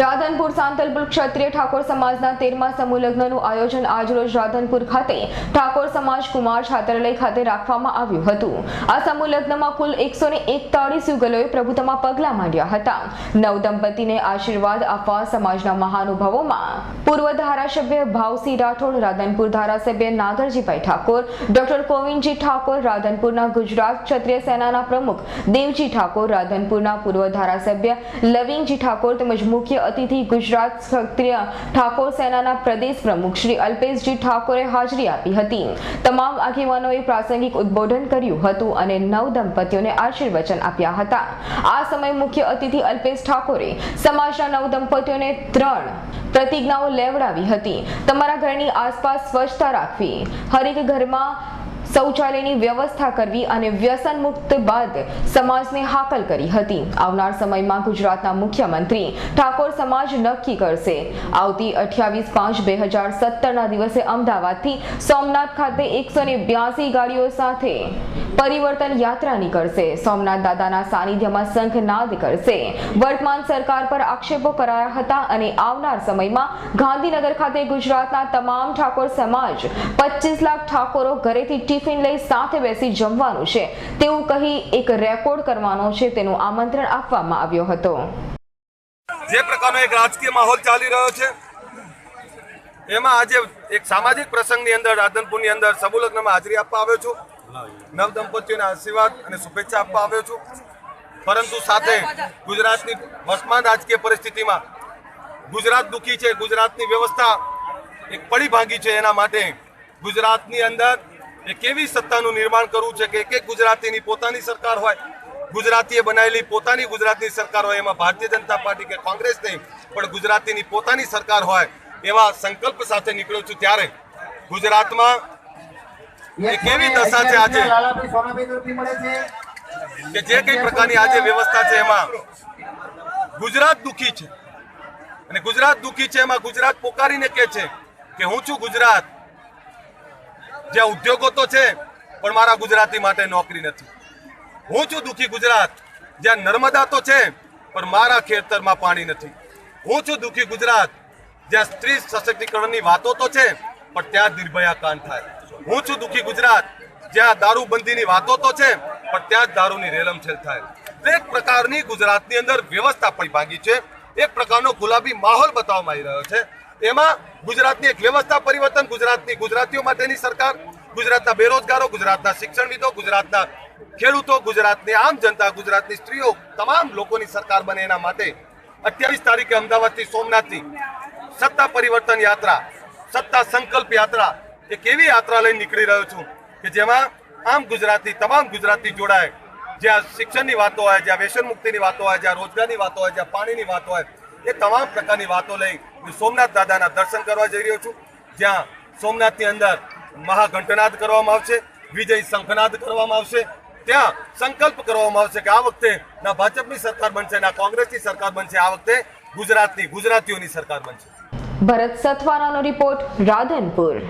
રાધનપુર સાંતલપુર ક્ષત્રિય ઠાકોર સમાજના તેરમા સમૂહ લગ્નનું આયોજન આજરોજ રાધનપુર ખાતે ઠાકોર સમાજ કુમાર છાત્રાલય ખાતે રાખવામાં આવ્યું હતું. આ સમૂહ લગ્નમાં કુલ એકસો ને એકતાળીસ યુગલોએ પ્રભુતામાં પગલાં માંડ્યા હતા. નવ દંપતીને આશીર્વાદ આપવા સમાજના મહાનુભાવોમાં પૂર્વ ધારાસભ્ય ભાવસિંહ રાઠોડ, રાધનપુર ધારાસભ્ય નાગરજીભાઈ ઠાકોર, ડોક્ટર કોવિંદજી ઠાકોર, રાધનપુરના ગુજરાત ક્ષત્રિય સેનાના પ્રમુખ દેવજી ઠાકોર, રાધનપુરના પૂર્વ ધારાસભ્ય લવિંગજી ઠાકોર તેમજ મુખ્ય અતિથિ ગુજરાત ક્ષત્રિય ઠાકોર સેનાના પ્રદેશ પ્રમુખ શ્રી અલ્પેશજી ઠાકોરે હાજરી આપી હતી. તમામ આગેવાનોએ પ્રાસંગિક ઉદ્બોધન કર્યું હતું અને નવ દંપતીઓને આશીર્વચન આપ્યા હતા. આ સમય મુખ્ય અતિથિ અલ્પેશ ઠાકોરે સમાજના નવ દંપતીઓને ત્રણ પ્રતિજ્ઞાઓ લેવડાવી હતી. તમારા ઘરની આસપાસ સ્વચ્છતા રાખવી. હરેક ઘરમાં શૌચાલયની વ્યવસ્થા કરવી અને વ્યસન મુક્ત બાદ સમાજને હાકલ કરી હતી. આવનાર સમયમાં ગુજરાતના મુખ્યમંત્રી ઠાકોર સમાજ નક્કી કરશે. આવતી અઠ્યાવીસ પાંચ બે હજાર સત્તરના દિવસે અમદાવાદથી સોમનાથ ખાતે એકસો ગાડીઓ સાથે પરિવર્તન યાત્રા નીકળશે. સોમનાથ દાદાના સાનિધ્યમાં શંખનાદ કરશે. વર્તમાન સરકાર પર આક્ષેપો કરાયા હતા અને આવનાર સમયમાં ગાંધીનગર ખાતે ગુજરાતના તમામ ઠાકોર સમાજ પચીસ લાખ ઠાકોરો ઘરેથી ટિફિન લઈ સાથે બેસી જમવાનું છે. તેવું કહી એક રેકોર્ડ કરવાનો છે તેનું આમંત્રણ આપવામાં આવ્યો હતો. જે પ્રકારનો એક રાજકીય માહોલ ચાલી રહ્યો છે, એમાં આજે એક સામાજિક પ્રસંગની અંદર, રાધનપુરની અંદર સમૂહ હાજરી આપવા આવ્યો છું. નવ દંપતીઓને આશીર્વાદ અને શુભેચ્છા આપવા આવ્યો છું. પરંતુ સાથે ગુજરાતની વર્તમાન રાજકીય પરિસ્થિતિમાં ગુજરાત દુઃખી છે. ગુજરાતની વ્યવસ્થા એક પડી ભાંગી છે. એના માટે ગુજરાતની અંદર એક કેવી સત્તાનું નિર્માણ કરવું છે કે એક એક ગુજરાતીની પોતાની સરકાર હોય ગુજરાતીએ બનાવેલી પોતાની ગુજરાતની સરકાર હોય એમાં ભારતીય જનતા પાર્ટી કે કોંગ્રેસ નહીં પણ ગુજરાતીની પોતાની સરકાર હોય એવા સંકલ્પ સાથે નીકળ્યો છું ત્યારે ગુજરાતમાં કેવી દશા છે આજે? કે જે કઈ પ્રકારની આજે વ્યવસ્થા છે એમાં ગુજરાત દુઃખી છે. અને ગુજરાત દુઃખી છે એમાં ગુજરાત પોકારીને કે છે કે હું છું ગુજરાત જ્યાં ઉદ્યોગો તો છે, પણ મારા ગુજરાતી માટે નોકરી નથી. હું છું દુઃખી ગુજરાત, જ્યાં નર્મદા તો છે, પણ મારા ખેતરમાં પાણી નથી. હું છું દુઃખી ગુજરાત, જ્યાં સ્ત્રી સશક્તિકરણની વાતો તો છે, પણ ત્યાં નિર્ભયા કાંડ થાય. હું છું દુઃખી ગુજરાત, જ્યાં દારૂબંધીની વાતો તો છે, પણ ત્યાં જ દારૂની રેલમછેલ થાય. એક પ્રકારની ગુજરાતની અંદર વ્યવસ્થા પણ ભાંગી છે. એક પ્રકારનો ગુલાબી માહોલ બતાવવામાં આવી રહ્યો છે. એમાં ગુજરાતની એક વ્યવસ્થા પરિવર્તન, ગુજરાતની ગુજરાતીઓ માટેની સરકાર, ગુજરાતના બેરોજગારો, ગુજરાતના શિક્ષણવિદો, ગુજરાતના ખેડૂતો, ગુજરાતની આમ જનતા, ગુજરાતની સ્ત્રીઓ, તમામ લોકોની સરકાર બને એના માટે અઠ્યાવીસ તારીખે અમદાવાદથી સોમનાથથી સત્તા પરિવર્તન યાત્રા, સત્તા સંકલ્પ યાત્રા, એક એવી યાત્રા લઈને નીકળી રહ્યો છું કે જેમાં આમ ગુજરાતી, તમામ ગુજરાતી જોડાય. જ્યાં શિક્ષણની વાતો હોય, જ્યાં વ્યસન મુક્તિની વાતો હોય, જ્યાં રોજગારની વાતો હોય, જ્યાં પાણીની વાતો હોય એ તમામ પ્રકારની વાતો લઈ હું સોમનાથ દાદાના દર્શન કરવા જઈ રહ્યો છું. જ્યાં સોમનાથની અંદર મહાઘંટનાદ કરવામાં આવશે, વિજય શંખનાદ કરવામાં આવશે. ત્યાં સંકલ્પ કરવામાં આવશે કે આ વખતે ના ભાજપની સરકાર બનશે, ના કોંગ્રેસની સરકાર બનશે, આ વખતે ગુજરાતની ગુજરાતીઓની સરકાર બનશે. ભરત સથવારાનો રિપોર્ટ રાધનપુર.